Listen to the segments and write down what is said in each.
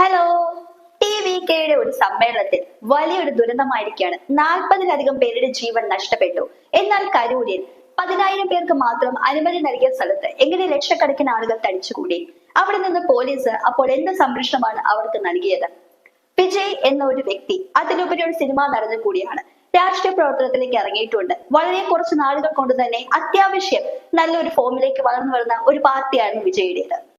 Hello. T V കെയുടെ ഒരു സമ്മേളനത്തിൽ വലിയൊരു ദുരന്തമായിരിക്കുകയാണ്. നാൽപ്പതിലധികം പേരുടെ ജീവൻ നഷ്ടപ്പെട്ടു. എന്നാൽ കരൂരിൽ പതിനായിരം പേർക്ക് മാത്രം അനുമതി നൽകിയ സ്ഥലത്ത് എങ്ങനെ ലക്ഷക്കണക്കിന് ആളുകൾ തടിച്ചുകൂടി? അവിടെ നിന്ന് പോലീസ് അപ്പോൾ എന്ത് സംരക്ഷണമാണ് അവർക്ക് നൽകിയത്? വിജയ് എന്ന ഒരു വ്യക്തി അതിലുപരി ഒരു സിനിമ നടന്നു കൂടിയാണ്. രാഷ്ട്രീയ പ്രവർത്തനത്തിലേക്ക് ഇറങ്ങിയിട്ടുണ്ട്. വളരെ കുറച്ച് നാളുകൾ കൊണ്ട് തന്നെ അത്യാവശ്യം നല്ലൊരു ഫോമിലേക്ക് വളർന്നു വരുന്ന ഒരു പാർട്ടിയായിരുന്നു വിജയുടേത്.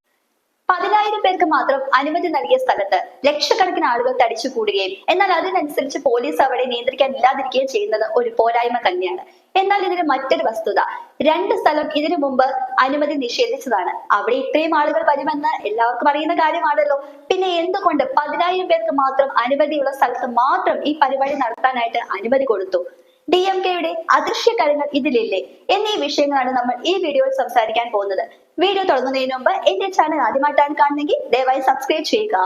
പതിനായിരം പേർക്ക് മാത്രം അനുമതി നൽകിയ സ്ഥലത്ത് ലക്ഷക്കണക്കിന് ആളുകൾ തടിച്ചു കൂടുകയും എന്നാൽ അതിനനുസരിച്ച് പോലീസ് അവിടെ നിയന്ത്രിക്കാൻ ഇല്ലാതിരിക്കുകയും ചെയ്യുന്നത് ഒരു പോരായ്മ തന്നെയാണ്. എന്നാൽ ഇതിന് മറ്റൊരു വസ്തുത. രണ്ട് സ്ഥലം ഇതിനു മുമ്പ് അനുമതി നിഷേധിച്ചതാണ്. അവിടെ ഇത്രയും ആളുകൾ വരുമെന്ന് എല്ലാവർക്കും അറിയുന്ന കാര്യമാണല്ലോ. പിന്നെ എന്തുകൊണ്ട് പതിനായിരം പേർക്ക് മാത്രം അനുമതിയുള്ള സ്ഥലത്ത് മാത്രം ഈ പരിപാടി നടത്താനായിട്ട് അനുമതി കൊടുത്തു? ഡി എം കെയുടെ അദൃശ്യ കരങ്ങൾ ഇതിലില്ലേ? എന്നീ വിഷയങ്ങളാണ് നമ്മൾ ഈ വീഡിയോയിൽ സംസാരിക്കാൻ പോകുന്നത്. വീഡിയോ തുടങ്ങുന്നതിന് മുമ്പ് എന്റെ ചാനൽ ആദ്യമായിട്ടാണ് കാണുന്നെങ്കിൽ ദയവായി സബ്സ്ക്രൈബ് ചെയ്യുക.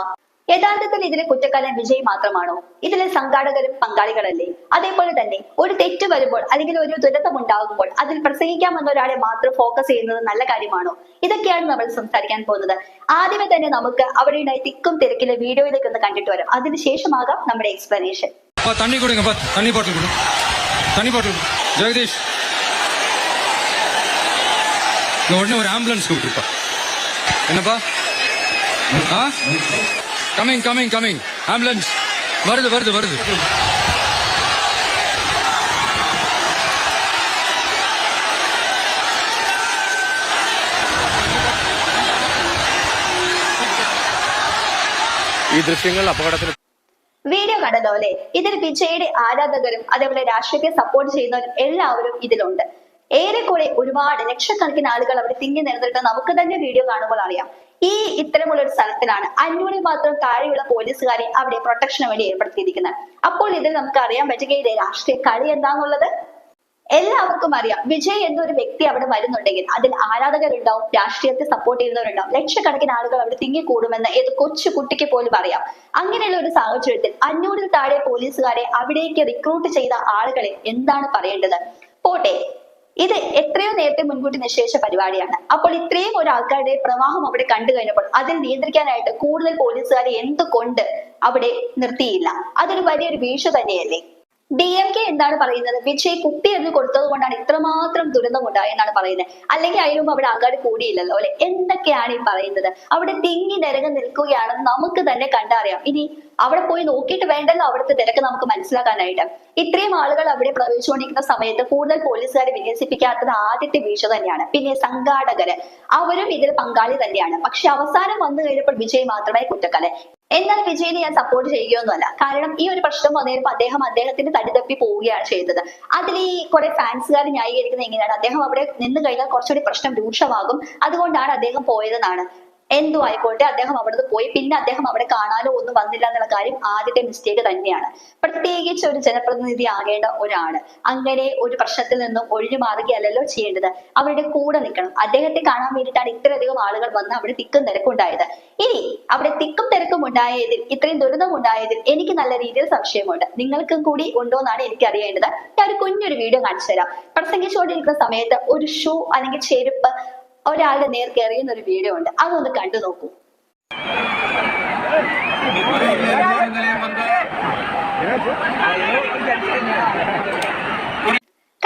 യഥാർത്ഥത്തിൽ ഇതിലെ കുറ്റക്കാരൻ വിജയ് മാത്രമാണോ? ഇതിലെ സംഘാടകരും പങ്കാളികളല്ലേ? അതേപോലെ തന്നെ ഒരു തെറ്റ് വരുമ്പോൾ അല്ലെങ്കിൽ ഒരു ദുരന്തം ഉണ്ടാകുമ്പോൾ അതിൽ പ്രസംഗിക്കാൻ വന്ന ഒരാളെ മാത്രം ഫോക്കസ് ചെയ്യുന്നത് നല്ല കാര്യമാണോ? ഇതൊക്കെയാണ് നമ്മൾ സംസാരിക്കാൻ പോകുന്നത്. ആദ്യമേ തന്നെ നമുക്ക് അവിടെ ഉണ്ടായി തിക്കും തിരക്കിലെ വീഡിയോയിലേക്ക് ഒന്ന് കണ്ടിട്ട് വരാം. അതിനുശേഷമാകാം നമ്മുടെ എക്സ്പ്ലനേഷൻ തണ്ണി കൊടുക്കും തണ്ണി ബോട്ടിൽ കൊടുക്കും. கொடு தண்ணி பாட்டில் கொடு ஜெகதீஷ் இங்க உடனே ஒரு ஆம்புலன்ஸ் கூப்பிட்டுப்பா என்னப்பா ஆ கமிங் கமிங் கமிங் ஆம்புலன்ஸ் வருது வருது வருது ഈ ദൃശ്യങ്ങൾ അപകടത്തിന് വീഡിയോ കണ്ടല്ലോ അല്ലെ? ഇതിൽ വിജയുടെ ആരാധകരും അതേപോലെ രാഷ്ട്രീയത്തെ സപ്പോർട്ട് ചെയ്യുന്നവരും എല്ലാവരും ഇതിലുണ്ട്. ഏറെക്കുറെ ഒരുപാട് ലക്ഷക്കണക്കിന് ആളുകൾ അവിടെ തിങ്ങി നിലനിർത്തി നമുക്ക് തന്നെ വീഡിയോ കാണുമ്പോൾ അറിയാം. ഈ ഇത്തരമുള്ള ഒരു സ്ഥലത്തിലാണ് അഞ്ഞൂറിൽ മാത്രം താഴെയുള്ള പോലീസുകാരെ അവിടെ പ്രൊട്ടക്ഷന് വേണ്ടി ഏർപ്പെടുത്തിയിരിക്കുന്നത്. അപ്പോൾ ഇതിൽ നമുക്ക് അറിയാൻ പറ്റുകയില്ലേ രാഷ്ട്രീയ കളി എന്താന്നുള്ളത്. എല്ലാവർക്കും അറിയാം. വിജയ് എന്നൊരു വ്യക്തി അവിടെ വരുന്നുണ്ടെങ്കിൽ അതിൽ ആരാധകരുണ്ടാവും രാഷ്ട്രീയത്തെ സപ്പോർട്ട് ചെയ്യുന്നവരുണ്ടാവും. ലക്ഷക്കണക്കിന് ആളുകൾ അവിടെ തിങ്ങിക്കൂടുമെന്ന് ഏത് കൊച്ചു കുട്ടിക്ക് പോലും അറിയാം. അങ്ങനെയുള്ള ഒരു സാഹചര്യത്തിൽ അഞ്ഞൂറിൽ താഴെ പോലീസുകാരെ അവിടേക്ക് റിക്രൂട്ട് ചെയ്ത ആളുകളെ എന്താണ് പറയേണ്ടത്? പോട്ടെ. ഇത് എത്രയോ നേരത്തെ മുൻകൂട്ടി നിശ്ചയിച്ച പരിപാടിയാണ്. അപ്പോൾ ഇത്രയും ഒരു ആൾക്കാരുടെ പ്രവാഹം അവിടെ കണ്ടു കഴിഞ്ഞപ്പോൾ അതിൽ നിയന്ത്രിക്കാനായിട്ട് കൂടുതൽ പോലീസുകാരെ എന്തുകൊണ്ട് അവിടെ നിർത്തിയില്ല? അതൊരു വലിയൊരു വീഴ്ച തന്നെയല്ലേ? ഡി എം കെ എന്താണ് പറയുന്നത്? വിജയ് കുപ്പി എറിഞ്ഞു കൊടുത്തത് കൊണ്ടാണ് ഇത്രമാത്രം ദുരന്തം ഉണ്ടായെന്നാണ് പറയുന്നത്. അല്ലെങ്കിൽ അതിനു മുമ്പ് അവിടെ ആകാട് കൂടിയില്ലല്ലോ അല്ലെ? എന്തൊക്കെയാണ് ഈ പറയുന്നത്? അവിടെ തിങ്ങി നിരങ്ങി നിൽക്കുകയാണെന്ന് നമുക്ക് തന്നെ കണ്ടറിയാം. ഇനി അവിടെ പോയി നോക്കിയിട്ട് വേണ്ടല്ലോ അവിടുത്തെ തിരക്ക് നമുക്ക് മനസ്സിലാക്കാനായിട്ട്. ഇത്രയും ആളുകൾ അവിടെ പ്രവേശിച്ചുകൊണ്ടിരിക്കുന്ന സമയത്ത് കൂടുതൽ പോലീസുകാരെ വിന്യസിപ്പിക്കാത്തത് ആദ്യത്തെ വീഴ്ച തന്നെയാണ്. പിന്നെ സംഘാടകര്. അവരും ഇതിൽ പങ്കാളി തന്നെയാണ്. പക്ഷെ അവസാനം വന്നു കഴിഞ്ഞപ്പോൾ വിജയ് മാത്രമായി കുറ്റക്കാരൻ. എന്നാൽ വിജയിനെ ഞാൻ സപ്പോർട്ട് ചെയ്യുകയൊന്നുമല്ല. കാരണം ഈ ഒരു പ്രശ്നം വന്നപ്പോൾ അദ്ദേഹം അദ്ദേഹത്തിന് തടിതപ്പി പോവുകയാണ് ചെയ്തത്. അതിൽ ഈ കുറെ ഫാൻസുകാർ ന്യായീകരിക്കുന്നത് എങ്ങനെയാണ്? അദ്ദേഹം അവിടെ നിന്ന് കഴിഞ്ഞാൽ കുറച്ചുകൂടി പ്രശ്നം രൂക്ഷമാകും. അതുകൊണ്ടാണ് അദ്ദേഹം പോയതെന്നാണ്. എന്തോ ആയിക്കോട്ടെ അദ്ദേഹം അവിടുന്ന് പോയി. പിന്നെ അദ്ദേഹം അവിടെ കാണാനോ ഒന്നും വന്നില്ല എന്നുള്ള കാര്യം ആദ്യത്തെ മിസ്റ്റേക്ക് തന്നെയാണ്. പ്രത്യേകിച്ച് ഒരു ജനപ്രതിനിധി ആകേണ്ട ഒരാൾ. അങ്ങനെ ഒരു പ്രശ്നത്തിൽ നിന്നും ഒഴിഞ്ഞു മാറുകയല്ലല്ലോ ചെയ്യേണ്ടത്. അവരുടെ കൂടെ നിൽക്കണം. അദ്ദേഹത്തെ കാണാൻ വേണ്ടിയിട്ടാണ് ഇത്രയധികം ആളുകൾ വന്ന് അവിടെ തിക്കും തിരക്കും ഉണ്ടായത്. ഇനി അവിടെ തിക്കും തിരക്കും ഉണ്ടായതിൽ ഇത്രയും ദുരിതം ഉണ്ടായതിൽ എനിക്ക് നല്ല രീതിയിൽ സംശയമുണ്ട്. നിങ്ങൾക്കും കൂടി ഉണ്ടോ എന്നാണ് എനിക്ക് അറിയേണ്ടത് ഞാൻ ഒരു കുഞ്ഞൊരു വീഡിയോ കാണിച്ചു തരാം. പ്രസംഗിച്ചുകൊണ്ടിരിക്കുന്ന സമയത്ത് ഒരു ഷൂ അല്ലെങ്കിൽ ചെരുപ്പ് ഒരാളുടെ നേർക്ക് എറിയുന്ന ഒരു വീഡിയോ ഉണ്ട്. അതൊന്ന് കണ്ടു നോക്കൂ.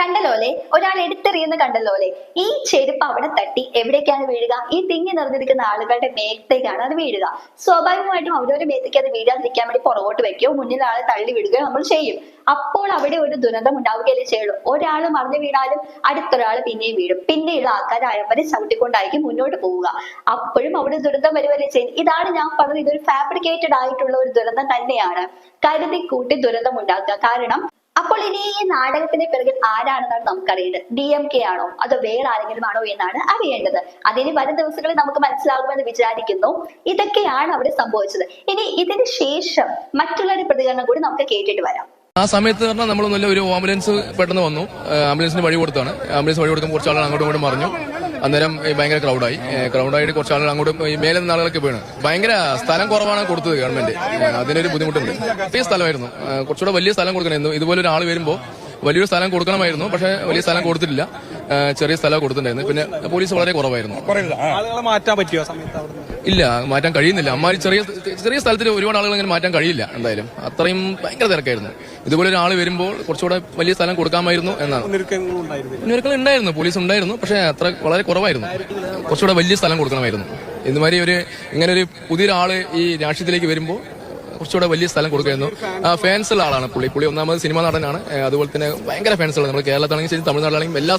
അല്ലെ? ഒരാൾ എടുത്തെറിയുന്ന കണ്ടല്ലോലെ ഈ ചെരുപ്പ് അവിടെ തട്ടി എവിടേക്കാണ് വീഴുക? ഈ തിങ്ങി നിറഞ്ഞിരിക്കുന്ന ആളുകളുടെ മേത്തേക്കാണ് അത് വീഴുക. സ്വാഭാവികമായിട്ടും അവരൊരു മേത്തേക്ക് അത് വീഴാതിരിക്കാൻ വേണ്ടി പുറകോട്ട് വെക്കുകയോ മുന്നിൽ ആളെ തള്ളി വിടുകയോ നമ്മൾ ചെയ്യും. അപ്പോൾ അവിടെ ഒരു ദുരന്തം ഉണ്ടാവുകയല്ലേ ചെയ്യുള്ളൂ. ഒരാൾ മറിഞ്ഞു വീണാലും അടുത്തൊരാൾ പിന്നെയും വീഴും. പിന്നെയുള്ള ആൾക്കാരായവരെ ചവിട്ടിക്കൊണ്ടായിരിക്കും മുന്നോട്ട് പോവുക. അപ്പോഴും അവിടെ ദുരന്തം വരുവല്ലേ ചെയ്യും ഇതാണ് ഞാൻ പറഞ്ഞത്. ഇതൊരു ഫാബ്രിക്കേറ്റഡ് ആയിട്ടുള്ള ഒരു ദുരന്തം തന്നെയാണ്. കരുതി കൂട്ടി ദുരന്തം ഉണ്ടാക്കുക. കാരണം അപ്പോൾ ഇനി ഈ നാടകത്തിന്റെ പിറകിൽ ആരാണെന്നാണ് നമുക്കറിയേണ്ടത്? ഡി എം കെ ആണോ? അതോ വേറെ ആരെങ്കിലും ആണോ എന്നാണ് അറിയേണ്ടത്. അതിന് വരും ദിവസങ്ങളിൽ നമുക്ക് മനസ്സിലാകുമെന്ന് വിചാരിക്കുന്നു. ഇതൊക്കെയാണ് അവിടെ സംഭവിച്ചത്. ഇനി ഇതിന് ശേഷം മറ്റുള്ളവരുടെ പ്രതികരണം കൂടി നമുക്ക് കേട്ടിട്ട് വരാം. ആ സമയത്ത് പറഞ്ഞാൽ നമ്മൾ നല്ല ഒരു ആംബുലൻസ് പെട്ടെന്ന് വന്നു. ആംബുലൻസിന് വഴി കൊടുത്താണ്. ആംബുലൻസ് വഴി കൊടുക്കുമ്പോൾ കുറച്ച് ആളുകൾ അങ്ങോട്ടും ഇങ്ങോട്ടും മറിഞ്ഞു. അന്നേരം ഭയങ്കര ക്രൗഡായി ക്രൗഡായിട്ട് കുറച്ച് ആളുകൾ അങ്ങോട്ടും മേലെ നിന്ന് ആളുകളൊക്കെ വീണ്. ഭയങ്കര സ്ഥലം കുറവാണ് കൊടുത്തത് ഗവൺമെന്റ് അതിനൊരു ബുദ്ധിമുട്ടുണ്ട്. ചെറിയ സ്ഥലമായിരുന്നു. കുറച്ചുകൂടെ വലിയ സ്ഥലം കൊടുക്കണമായിരുന്നു ഇതുപോലെ ഒരാൾ വരുമ്പോൾ വലിയൊരു സ്ഥലം കൊടുക്കണമായിരുന്നു. പക്ഷേ വലിയ സ്ഥലം കൊടുത്തിട്ടില്ല. ചെറിയ സ്ഥലം കൊടുത്തിട്ടുണ്ടായിരുന്നു. പിന്നെ പോലീസ് വളരെ കുറവായിരുന്നു. ആളുകളെ മാറ്റാൻ പറ്റിയോ സമയത്ത് ഇല്ല മാറ്റാൻ കഴിയുന്നില്ല. അമ്മാരി ചെറിയ ചെറിയ സ്ഥലത്തിൽ ഒരുപാട് ആളുകൾ ഇങ്ങനെ മാറ്റാൻ കഴിയില്ല എന്തായാലും. അത്രയും ഭയങ്കര തിരക്കായിരുന്നു. ഇതുപോലെ ഒരാൾ വരുമ്പോൾ കുറച്ചുകൂടെ വലിയ സ്ഥലം കൊടുക്കാമായിരുന്നു എന്നാണ്. മുന്നൊരുക്കൾ ഉണ്ടായിരുന്നു പോലീസ് ഉണ്ടായിരുന്നു. പക്ഷെ അത്ര വളരെ കുറവായിരുന്നു. കുറച്ചുകൂടെ വലിയ സ്ഥലം കൊടുക്കണമായിരുന്നു. ഇതുമാതിരി ഒരു ഇങ്ങനെ ഒരു പുതിയൊരാൾ ഈ രാഷ്ട്രീയത്തിലേക്ക് വരുമ്പോൾ കുറച്ചുകൂടെ വലിയ സ്ഥലം കൊടുക്കുമായിരുന്നു ഫാൻസ് ഫാൻസുള്ള ആളാണ് പുള്ളി. പുള്ളി ഒന്നാമത് സിനിമ നടനാണ്. അതുപോലെ തന്നെ ഭയങ്കര ഫാൻസുള്ള നമ്മൾ കേരളത്തിലാണെങ്കിൽ ശരി തമിഴ്നാട്ടിലാണെങ്കിൽ എല്ലാ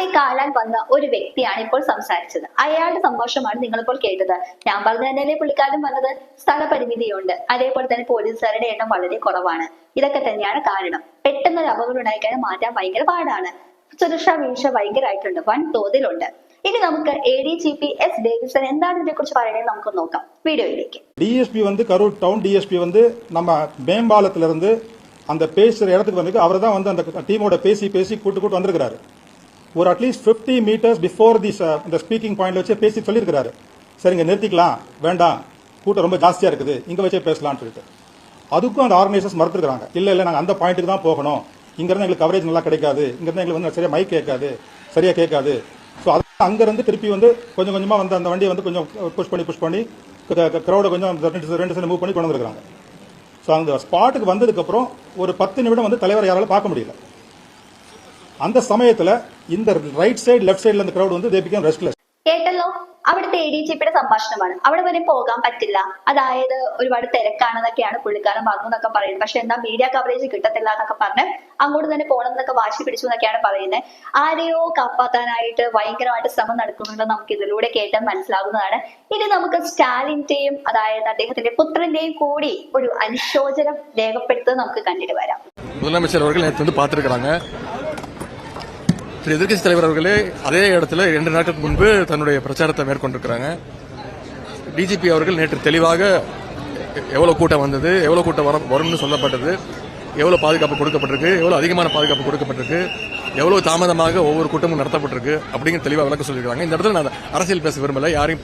അവിടെ കാണാൻ വന്ന ഒരു വ്യക്തിയാണ് ഇപ്പോൾ സംസാരിച്ചത് അയാളുടെ സംഭാഷണമാണ് നിങ്ങളിപ്പോൾ കേട്ടത് ഞാൻ പറഞ്ഞ തന്നെയല്ലേ പുള്ളിക്കാരൻ വന്നത് സ്ഥലപരിമിതിയുണ്ട് അതേപോലെ തന്നെ പോലീസുകാരുടെ എണ്ണം വളരെ കുറവാണ് ഇതൊക്കെ തന്നെയാണ് കാരണം പെട്ടെന്ന് ഒരു അപകടം ഉണ്ടായിക്കഴിഞ്ഞാൽ മാറ്റാൻ ഭയങ്കര പാടാണ് സുരക്ഷാ വീഴ്ച ഭയങ്കരമായിട്ടുണ്ട് വൻ തോതിലുണ്ട് ഇനി നമുക്ക് A D G P S Davison എന്താണ് ഇതിനെ കുറിച്ച് പറയുന്നത് നമുക്ക് നോക്കാം വീഡിയോയിലേക്ക് டிஎஸ்பி வந்து கரூர் டவுன் டிஎஸ்பி வந்து நம்ம மேம்பாலத்துல இருந்து அந்த பேசுற இடத்துக்கு வந்து அவர் தான் வந்து அந்த டீமோட பேசி பேசி கூட்டு கூட்டு வந்திருக்கிறாரு ஒரு அட்லீஸ்ட் 50 மீட்டர்ஸ் பிஃபோர் தி இந்த ஸ்பீக்கிங் பாயிண்ட்ல வச்சு பேசி சொல்லியிருக்கிறாரு. சரிங்க நிறுத்திக்கலாம் வேண்டாம். கூட்டம் ரொம்ப ஜாஸ்தியாக இருக்குது. இங்கே வச்சே பேசலாம்னு சொல்லிட்டு. அதுக்கும் அந்த ஆர்கனைசர்ஸ் மறுத்துருக்காங்க இல்லை இல்லை நாங்கள் அந்த பாயிண்ட்டுக்கு தான் போகணும். இங்கேருந்து எங்களுக்கு கவரேஜ் நல்லா கிடைக்காது. இங்கேருந்து எங்களுக்கு வந்து சரியாக மைக் கேட்காது. சரியாக கேட்காது. ஸோ அது அங்கேருந்து திருப்பி வந்து கொஞ்சம் கொஞ்சமாக வந்து அந்த வண்டியை வந்து கொஞ்சம் புஷ் பண்ணி புஷ் பண்ணி க்ரௌடை கொஞ்சம் ரெண்டு ரெண்டு சைடு மூவ் பண்ணி கொண்டு வந்துருக்காங்க ஸோ அந்த ஸ்பாட்டுக்கு வந்ததுக்கப்புறம் ஒரு பத்து நிமிடம் வந்து தலைவர் யாரால பார்க்க முடியல. அந்த சமயத்துல இந்த ரைட் சைடு லெஃப்ட் சைடுல இந்த crowd வந்து தே பிகம் ரெஸ்ட்லெஸ் കേട്ടല്ലോ അവിടുത്തെ എ ഡി ജി പിയുടെ സംഭാഷണമാണ് അവിടെ വരെ പോകാൻ പറ്റില്ല അതായത് ഒരുപാട് തിരക്കാണെന്നൊക്കെയാണ് പുള്ളിക്കാരൻ പറഞ്ഞു എന്നൊക്കെ പറയുന്നത് പക്ഷെ എന്താ മീഡിയ കവറേജ് കിട്ടത്തില്ല എന്നൊക്കെ പറഞ്ഞ് അങ്ങോട്ട് തന്നെ പോകണം എന്നൊക്കെ വാശി പിടിച്ചു എന്നൊക്കെയാണ് പറയുന്നത് ആരെയോ കാപ്പാത്താനായിട്ട് ഭയങ്കരമായിട്ട് ശ്രമം നടക്കുന്നുണ്ട് നമുക്ക് ഇതിലൂടെ കേട്ടാൽ മനസ്സിലാകുന്നതാണ് ഇനി നമുക്ക് സ്റ്റാലിന്റെയും അതായത് അദ്ദേഹത്തിന്റെ പുത്രന്റെയും കൂടി ഒരു അനുശോചനം രേഖപ്പെടുത്തുന്നത് നമുക്ക് കണ്ടിട്ട് വരാം முதலமைச்சர் அவர்கள் நேற்று வந்து பார்த்திருக்கிறாங்க திரு எதிர்க்கட்சி தலைவர் அவர்களே அதே இடத்துல இரண்டு நாட்களுக்கு முன்பு தன்னுடைய பிரச்சாரத்தை மேற்கொண்டிருக்கிறாங்க. டிஜிபி அவர்கள் நேற்று தெளிவாக எவ்வளவு கூட்டம் வந்தது எவ்வளவு கூட்டம் வர வரும்னு சொல்லப்பட்டது எவ்வளவு பாதுகாப்பு கொடுக்கப்பட்டிருக்கு எவ்வளவு அதிகமான பாதுகாப்பு கொடுக்கப்பட்டிருக்கு எவ்வளவு தாமதமாக ஒவ்வொரு கூட்டமும் நடத்தப்பட்டிருக்கு அப்படிங்கிற தெளிவாக விளக்க சொல்லியிருக்காங்க இந்த இடத்துல நான் அரசியல் பேச விரும்பல யாரையும்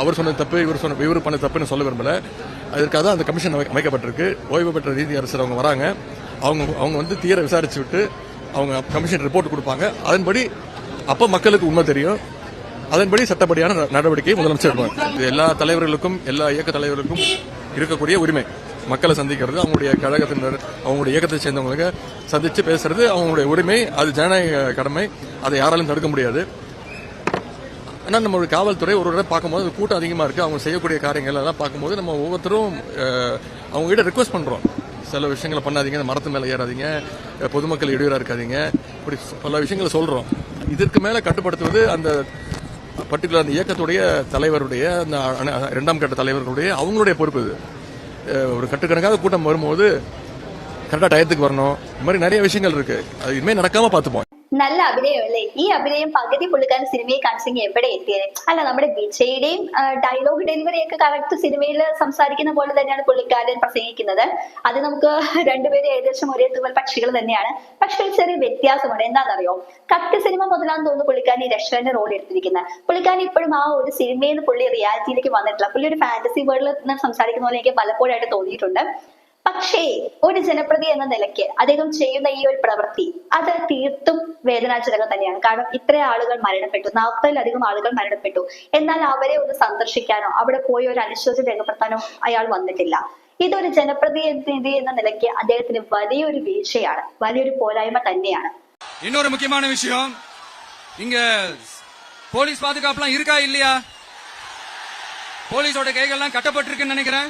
அவர் சொன்னது தப்பு இவர் சொன்ன இவர் பண்ண தப்புன்னு சொல்ல விரும்பல. அதற்காக தான் அந்த கமிஷன் அமைக்கப்பட்டிருக்கு ஓய்வு பெற்ற ரீதி அரசர் அவங்க வராங்க. அவங்க அவங்க வந்து தீர விசாரிச்சு விட்டு அவங்க கமிஷன் ரிப்போர்ட் கொடுப்பாங்க. அதன்படி அப்ப மக்களுக்கு உண்மை தெரியும். அதன்படி சட்டப்படியான ந- நடவடிக்கையை முதலமைச்சர் இது எல்லா தலைவர்களுக்கும் எல்லா இயக்க தலைவர்களுக்கும் இருக்கக்கூடிய உரிமை. மக்களை சந்திக்கிறது அவங்களுடைய கழகத்தினர் அவங்களுடைய இயக்கத்தை சேர்ந்தவங்களுக்கு சந்திச்சு பேசுறது அவங்களுடைய உரிமை அது ஜனநாயக கடமை. அதை யாராலும் தடுக்க முடியாது. ஆனால் நம்மளுடைய காவல்துறை ஒரு தடவை பார்க்கும்போது அது கூட்டம் அதிகமாக இருக்குது அவங்க செய்யக்கூடிய காரியங்கள் எல்லாம் பார்க்கும்போது நம்ம ஒவ்வொருத்தரும் அவங்ககிட்ட அவங்க கிட்ட சில விஷயங்களை பண்ணாதீங்க இந்த மரத்து மேலே ஏறாதீங்க பொதுமக்கள் இடையூறாக இருக்காதீங்க. இப்படி பல விஷயங்களை சொல்கிறோம் இதற்கு மேலே கட்டுப்படுத்துவது அந்த பர்டிகுலர் அந்த இயக்கத்துடைய தலைவருடைய அந்த ரெண்டாம் இரண்டாம் கட்ட தலைவர்களுடைய அவங்களுடைய பொறுப்பு இது. ஒரு கட்டுக்கணக்காக கூட்டம் வரும்போது கரெக்டாக டயத்துக்கு வரணும். இந்த மாதிரி நிறைய விஷயங்கள் இருக்குது அது இனிமேல் நடக்காமல் பார்த்துப்போம். നല്ല അഭിനയം അല്ലേ ഈ അഭിനയം പകുതി പുള്ളിക്കാരൻ സിനിമയെ കാണിച്ചെങ്കിൽ എവിടെ എത്തിയത് അല്ല നമ്മുടെ വിജയുടെയും ഡയലോഗ് ഡെലിവറി ഒക്കെ കറക്റ്റ് സിനിമയിൽ സംസാരിക്കുന്ന പോലെ തന്നെയാണ് പുള്ളിക്കാരൻ പ്രസംഗിക്കുന്നത്. അത് നമുക്ക് രണ്ടുപേരും ഏകദേശം ഒരേ തുവൽ പക്ഷികൾ തന്നെയാണ്. പക്ഷെ ഒരു ചെറിയ വ്യത്യാസമുണ്ട്. എന്താണെന്നറിയോ? കട്ട് സിനിമ മുതലാന്ന് തോന്നുന്നു പുള്ളിക്കാരൻ ഈ രക്ഷകന്റെ റോൾ എടുത്തിരിക്കുന്നത്. പുള്ളിക്കാരൻ ഇപ്പോഴും ആ ഒരു സിനിമയിൽ നിന്ന് പുള്ളി റിയാലിറ്റിയിലേക്ക് വന്നിട്ടില്ല. പുള്ളി ഒരു ഫാന്റസി വേൾഡിൽ നിന്ന് സംസാരിക്കുന്ന പോലെ എനിക്ക് പലപ്പോഴായിട്ട് തോന്നിയിട്ടുണ്ട്. പക്ഷേ ഒരു ജനപ്രതി എന്ന നിലയ്ക്ക് അദ്ദേഹം ചെയ്യുന്ന ഈ ഒരു പ്രവൃത്തി അത് തീർത്തും വേദനാജനകം തന്നെയാണ് കാരണം ഇത്ര ആളുകൾ മരണപ്പെട്ടു നാൽപ്പതിലധികം ആളുകൾ മരണപ്പെട്ടു എന്നാൽ അവരെ ഒന്ന് സന്ദർശിക്കാനോ അവിടെ പോയി ഒരു അനുശോചനം രേഖപ്പെടുത്താനോ അയാൾ വന്നിട്ടില്ല ഇതൊരു ജനപ്രതിനിധി എന്ന നിലയ്ക്ക് അദ്ദേഹത്തിന് വലിയൊരു വീഴ്ചയാണ് വലിയൊരു പോരായ്മ തന്നെയാണ് இன்னொரு முக்கியமான விஷயம் இங்க போலீஸ் பாதுகாப்புலாம் இருக்கா இல்லையா போலீஸோட கைகள்லாம் கட்டப்பட்டிருக்குன்னு நினைக்கிறேன்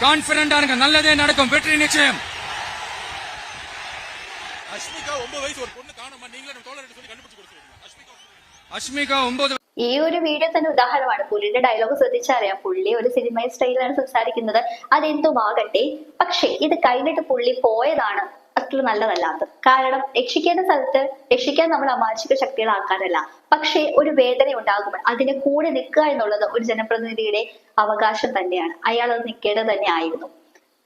கான்பிடண்டா இருங்க நல்லதே நடக்கும் வெற்றி நிச்சயம் அஷ்மிகா ஒன்பது ഈ ഒരു വീഡിയോ തന്നെ ഉദാഹരണമാണ് പുള്ളിയുടെ ഡയലോഗ് ശ്രദ്ധിച്ചറിയാം പുള്ളി ഒരു സിനിമ സ്റ്റൈലിലാണ് സംസാരിക്കുന്നത് അതെന്തുമാകട്ടെ പക്ഷെ ഇത് കഴിഞ്ഞിട്ട് പുള്ളി പോയതാണ് അത്ര നല്ലതല്ലാത്തത് കാരണം രക്ഷിക്കേണ്ട സ്ഥലത്ത് രക്ഷിക്കാൻ നമ്മൾ അമാനുഷിക ആൾക്കാരല്ല. പക്ഷേ ഒരു വേദന ഉണ്ടാകുമ്പോൾ അതിന് കൂടെ നിൽക്കുക എന്നുള്ളത് ഒരു ജനപ്രതിനിധിയുടെ അവകാശം തന്നെയാണ്. അയാൾ അത് നിൽക്കേണ്ടത് തന്നെ ആയിരുന്നു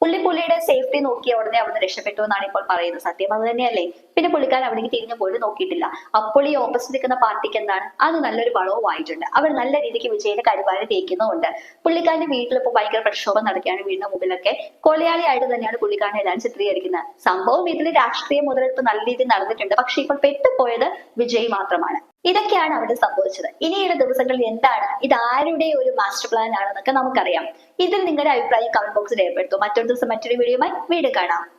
പുള്ളി പുള്ളിയുടെ സേഫ്റ്റി നോക്കിയ ഉടനെ അവിടുന്ന് രക്ഷപ്പെട്ടു എന്നാണ് ഇപ്പോൾ പറയുന്നത്. സത്യം അത് തന്നെയല്ലേ? പിന്നെ പുള്ളിക്കാരൻ അവിടേക്ക് തിരിഞ്ഞു പോലും നോക്കിയിട്ടില്ല. അപ്പോൾ ഈ ഓപ്പോസിറ്റ് നിൽക്കുന്ന പാർട്ടിക്ക് എന്താണ്? അത് നല്ലൊരു വളവും ആയിട്ടുണ്ട്. അവർ നല്ല രീതിക്ക് വിജയന്റെ കരുവാരി തേക്കുന്നുമുണ്ട്. പുള്ളിക്കാരന്റെ വീട്ടിൽ ഇപ്പോൾ ഭയങ്കര പ്രക്ഷോഭം നടക്കുകയാണ് വീടിന്റെ മുമ്പിലൊക്കെ. കൊലയാളിയായിട്ട് തന്നെയാണ് പുള്ളിക്കാരനെ എല്ലാം ചിത്രീകരിക്കുന്നത്. സംഭവം ഇതിൽ രാഷ്ട്രീയ മുതലെടുപ്പ് നല്ല രീതിയിൽ നടന്നിട്ടുണ്ട്. പക്ഷെ ഇപ്പോൾ പെട്ടുപോയത് വിജയ് മാത്രമാണ്. ഇതൊക്കെയാണ് അവിടെ സംഭവിച്ചത്. ഇനിയുള്ള ദിവസങ്ങളിൽ എന്താണ്? ഇത് ആരുടെ ഒരു മാസ്റ്റർ പ്ലാൻ ആണെന്നൊക്കെ നമുക്കറിയാം. ഇതിൽ നിങ്ങളുടെ അഭിപ്രായം കമന്റ് ബോക്സിൽ രേഖപ്പെടുത്തും മറ്റൊരു ദിവസം മറ്റൊരു വീഡിയോയുമായി വീണ്ടും കാണാം.